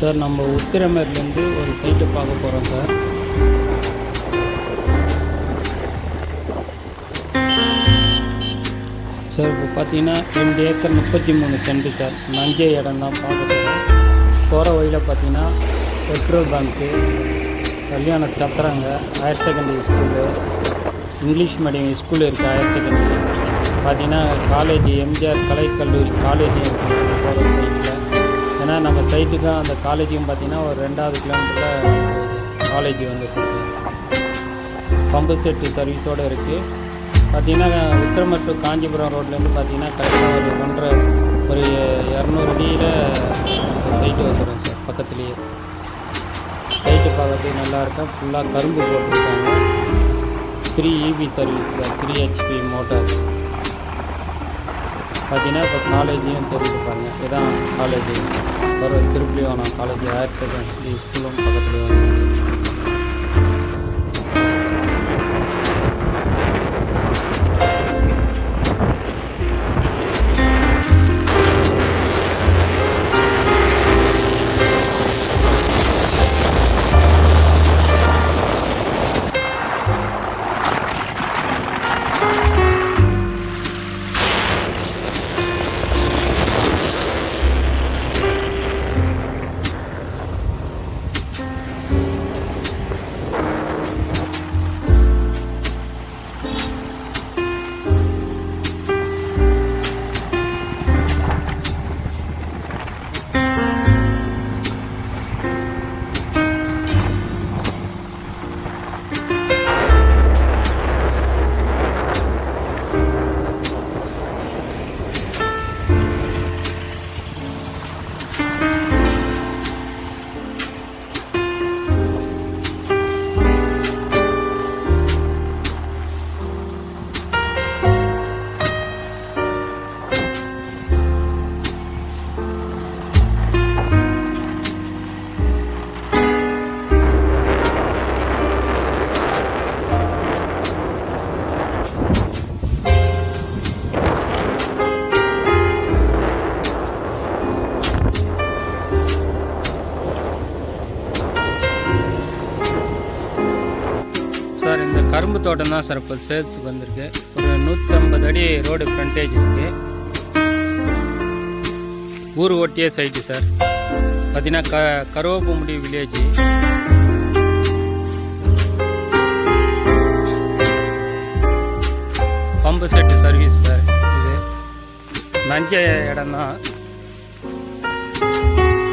Sir நம்ம உத்திரமேர்லேருந்து ஒரு site பார்க்க போகிறோம் சார். சார் இப்போ பார்த்தீங்கன்னா ரெண்டு ஏக்கர் முப்பத்தி மூணு சென்ட் சார். நஞ்சை இடம் தான் பார்க்க போகிறோம் போகிற வழியில் பார்த்தீங்கன்னா பெட்ரோல் பங்க்கு கல்யாண சத்திரங்க higher secondary school English medium school இருக்குது ஹையர் செகண்டரி பார்த்தீங்கன்னா காலேஜ் எம்ஜிஆர் கலைக்கல்லூரி காலேஜும் இருக்குது போகிற சைட்டில் ஏன்னா நம்ம சைட்டுக்கும் அந்த காலேஜும் பார்த்திங்கன்னா ஒரு ரெண்டாவது கிலோமீட்டரில் காலேஜ் வந்துருக்கு சார் பம்பு செட்டு சர்வீஸோடு இருக்குது பார்த்திங்கன்னா விக்ரமர் டு காஞ்சிபுரம் ரோட்லேருந்து பார்த்திங்கன்னா கரெக்டாக ஒரு ஒன்றரை ஒரு இரநூறு அடியில் சைட்டு வந்துடும் சார் பக்கத்துலேயே. சைட்டு பார்க்கறதுக்கு நல்லாயிருக்கும் ஃபுல்லாக கரும்பு போட்டிருக்காங்க. Three EB service sir three HP motors பார்த்தீங்கன்னா இப்போ காலேஜையும் தெரிஞ்சு இதான் காலேஜ் வர திருப்பிலியோனம் காலேஜ் ஹையர் செகண்டரி ஸ்கூலும் பக்கத்துலேயே கரும்பு தோட்டம் தான் சார் இப்போ சேல்ஸுக்கு வந்திருக்கு. ஒரு நூற்றம்பது அடி ரோடு ஃப்ரண்டேஜ் இருக்குது ஊர் ஒட்டிய சைட்டு சார். பார்த்தீங்கன்னா க Karuvappamudi village pump set service sir இது. நஞ்ச இடம் தான்.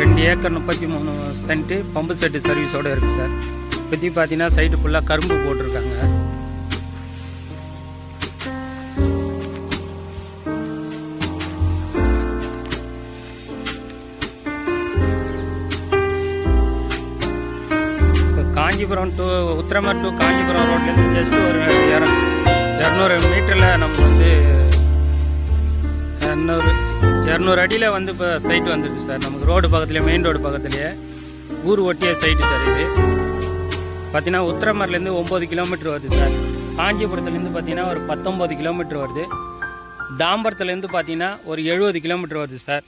ரெண்டு ஏக்கர் முப்பத்தி மூணு சென்ட்டு பம்பு செட்டு சர்வீஸோடு இருக்குது சார். பற்றி பார்த்தீங்கன்னா சைடு ஃபுல்லாக கரும்பு போட்டிருக்காங்க. காஞ்சிபுரம் டு உத்திரமர் டு காஞ்சிபுரம் ரோட்லேருந்து ஜஸ்ட் ஒரு இரநூறு மீட்டரில் நம்ம வந்து இரநூறு இரநூறு அடியில் வந்து இப்போ சைட்டு வந்துடுச்சு சார் நமக்கு ரோடு பக்கத்துலேயே மெயின் ரோடு பக்கத்துலேயே ஊர் ஒட்டிய சைட்டு சார் இது. பார்த்தீங்கன்னா உத்திரமர்லேருந்து ஒம்பது கிலோமீட்டர் வருது சார். காஞ்சிபுரத்துலேருந்து பார்த்தீங்கன்னா ஒரு பத்தொம்பது கிலோமீட்டர் வருது. தாம்பரத்துலேருந்து பார்த்தீங்கன்னா ஒரு எழுபது கிலோமீட்டர் வருது சார்.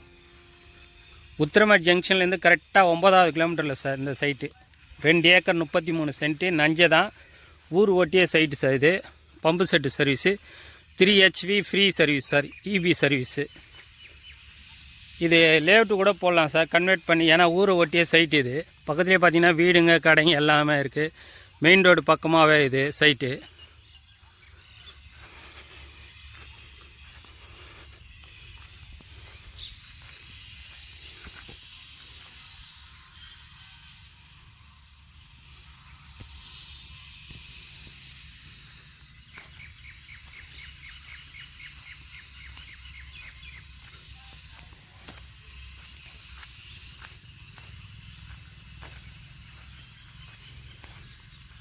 உத்திரமர் ஜங்ஷன்லேருந்து கரெக்டாக ஒம்பதாவது கிலோமீட்டரில் சார் இந்த சைட்டு. ரெண்டு ஏக்கர் முப்பத்தி மூணு சென்ட்டு நஞ்சை தான் ஊர் ஓட்டிய சைட்டு சார் இது. Pump set service three HV free service sir EB service இது லேஅவுட்டு கூட போடலாம் சார். கன்வெர்ட் பண்ணி ஏன்னா ஊரை ஒட்டிய சைட் இது. பக்கத்துலேயே பார்த்தீங்கன்னா வீடுங்க கடைங்க எல்லாமே இருக்குது மெயின் ரோடு பக்கமாகவே இது சைட்டு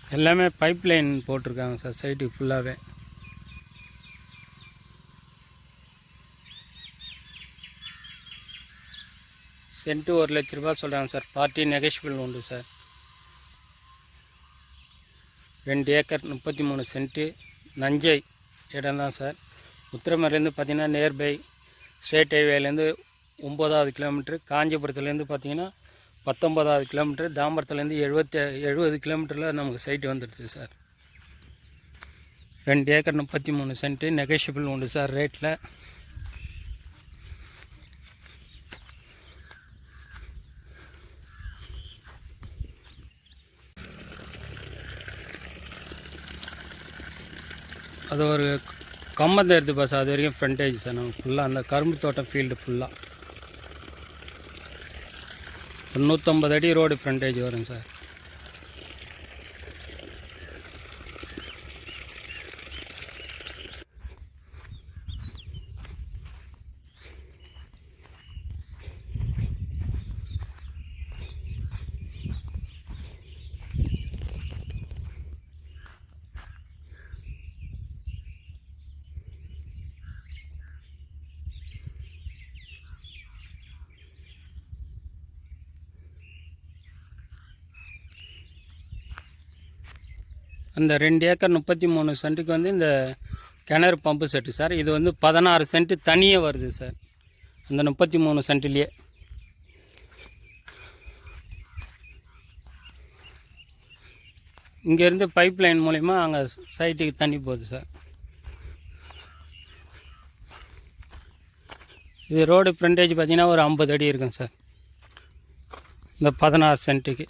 எல்லாமே பைப் லைன் போட்டிருக்காங்க சார் சைட்டு ஃபுல்லாகவே சென்ட்டு ஒரு லட்ச ரூபா சொல்கிறாங்க சார் பார்ட்டி நெகஷிபிள் உண்டு சார் ரெண்டு ஏக்கர் முப்பத்தி மூணு சென்ட்டு நஞ்சை இடம் தான் சார் உத்திரமேலேருந்து பார்த்தீங்கன்னா நியர்பை ஸ்டேட் ஹைவேலேருந்து ஒம்பதாவது கிலோமீட்ரு காஞ்சிபுரத்துலேருந்து பார்த்தீங்கன்னா பத்தொம்பதாவது கிலோமீட்டர் தாம்பரத்துலேருந்து எழுபத்தி எழுபது கிலோமீட்டரில் நமக்கு சைட்டு வந்துடுது சார் ரெண்டு ஏக்கர் முப்பத்தி மூணு சென்ட்டு நெகோஷியபிள் உண்டு சார் ரேட்டில் அது ஒரு கம்மந்த எடுத்து சார் அது வரைக்கும் ஃப்ரண்டேஜ் சார் நமக்கு ஃபுல்லாக அந்த கரும்பு தோட்டம் ஃபீல்டு ஃபுல்லாக நூற்றம்பது அடி ரோடு ஃப்ரண்டேஜ் வரும் சார் இந்த ரெண்டு ஏக்கர் முப்பத்தி மூணு சென்ட்டுக்கு வந்து இந்த கிணறு பம்பு செட்டு சார். இது வந்து பதினாறு சென்ட்டு தனியே வருது சார். அந்த முப்பத்தி மூணு சென்ட்லேயே இங்கேருந்து பைப் லைன் மூலிமா அங்கே சைட்டுக்கு தண்ணி போகுது சார். இது ரோடு ஃப்ரண்டேஜ் பார்த்தீங்கன்னா ஒரு ஐம்பது அடி இருக்கும் சார். இந்த பதினாறு சென்ட்டுக்கு.